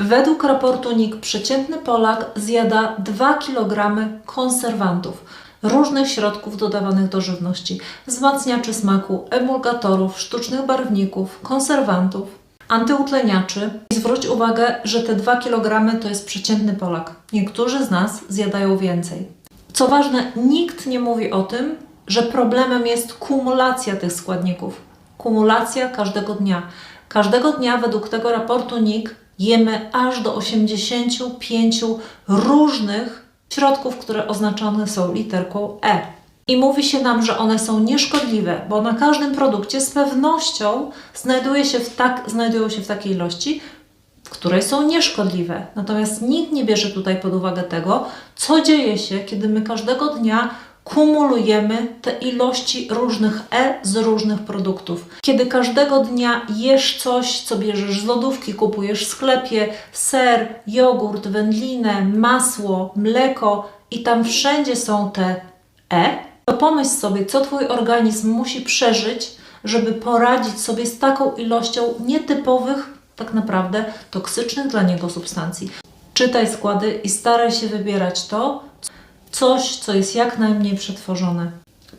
Według raportu NIK przeciętny Polak zjada 2 kg konserwantów, różnych środków dodawanych do żywności, wzmacniaczy smaku, emulgatorów, sztucznych barwników, konserwantów, antyutleniaczy. I zwróć uwagę, że te 2 kg to jest przeciętny Polak. Niektórzy z nas zjadają więcej. Co ważne, nikt nie mówi o tym, że problemem jest kumulacja tych składników. Kumulacja każdego dnia. Każdego dnia według tego raportu NIK jemy aż do 85 różnych środków, które oznaczone są literką E. I mówi się nam, że one są nieszkodliwe, bo na każdym produkcie z pewnością znajduje się w tak, znajdują się w takiej ilości, w której są nieszkodliwe. Natomiast nikt nie bierze tutaj pod uwagę tego, co dzieje się, kiedy my każdego dnia kumulujemy te ilości różnych E z różnych produktów. Kiedy każdego dnia jesz coś, co bierzesz z lodówki, kupujesz w sklepie, ser, jogurt, wędlinę, masło, mleko i tam wszędzie są te E, to pomyśl sobie, co Twój organizm musi przeżyć, żeby poradzić sobie z taką ilością nietypowych, tak naprawdę toksycznych dla niego substancji. Czytaj składy i staraj się wybierać to, coś, co jest jak najmniej przetworzone.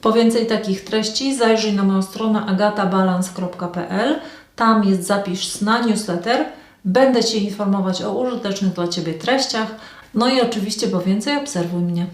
Po więcej takich treści zajrzyj na moją stronę agatabalance.pl. Tam jest zapis na newsletter. Będę Cię informować o użytecznych dla Ciebie treściach. No i oczywiście po więcej obserwuj mnie.